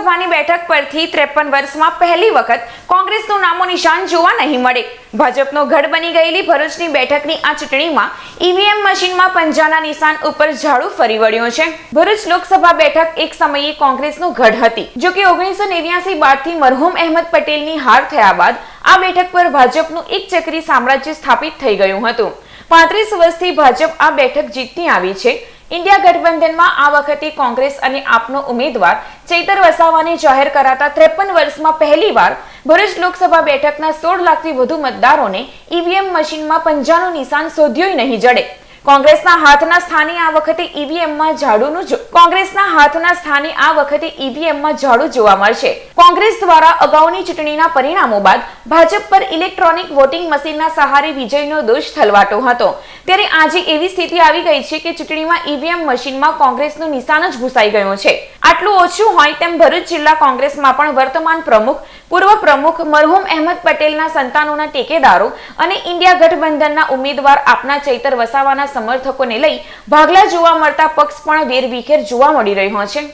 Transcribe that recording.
લોકસભાની બેઠક પરથી ત્રેપન વર્ષમાં પહેલી વખત કોંગ્રેસનું નામો નિશાન જોવા નહીં મળે. ભાજપનો ગઢ બની ગયેલી ભરૂચની બેઠકની આ ચૂંટણીમાં ઈવીએમ મશીનમાં પંજાના નિશાન ઉપર ઝાડુ ફરી વળ્યું છે. ભરૂચ લોકસભા બેઠક એક સમયે કોંગ્રેસનું ગઢ હતી. જો કે ઓગણીસો નેવ્યાસી બાદથી મરહુમ અહેમદ પટેલની હાર થયા બાદ આ બેઠક પર ભાજપનું એક ચક્રી સામ્રાજ્ય સ્થાપિત થઈ ગયું હતું. પાંત્રીસ વર્ષથી ભાજપ આ બેઠક જીતતી આવી છે. ઇન્ડિયા ગઠબંધનમાં આ વખતે કોંગ્રેસ અને આપનો ઉમેદવાર ચૈતર વસાવાને જાહેર કરાતા ત્રેપન વર્ષમાં પહેલીવાર ભરૂચ લોકસભા બેઠકના સોળ લાખથી વધુ મતદારોને ઈવીએમ મશીનમાં પંજાનું નિશાન શોધ્યું નહીં જડે. કોંગ્રેસના હાથના સ્થાને આ વખતે ઈવીએમમાં ઝાડુનું કોંગ્રેસના હાથના સ્થાને આ વખતે ઈવીએમમાં ઝાડુ જોવા મળશે. કોંગ્રેસ દ્વારા અગાઉની ચૂંટણીના પરિણામો બાદ ભાજપ પર ઇલેક્ટ્રોનિક વોટિંગ મશીનના સહારે વિજયનો દોષ થલવાટો હતો. ત્યારે આજે એવી સ્થિતિ આવી ગઈ છે કે ચૂંટણીમાં ઈવીએમ મશીનમાં કોંગ્રેસનું નિશાન જ ઘૂસાઈ ગયું છે. આટલું ઓછું હોય તેમ ભરૂચ જિલ્લા કોંગ્રેસમાં પણ વર્તમાન પ્રમુખ, પૂર્વ પ્રમુખ મરહુમ અહેમદ પટેલના સંતાનોના ટેકેદારો અને ઇન્ડિયા ગઠબંધનના ઉમેદવાર આપના ચૈતર વસાવાના સમર્થકોને લઈ ભાગલા જોવા મળતા પક્ષ પણ વેરવિખેર જોવા મળી રહ્યો છે.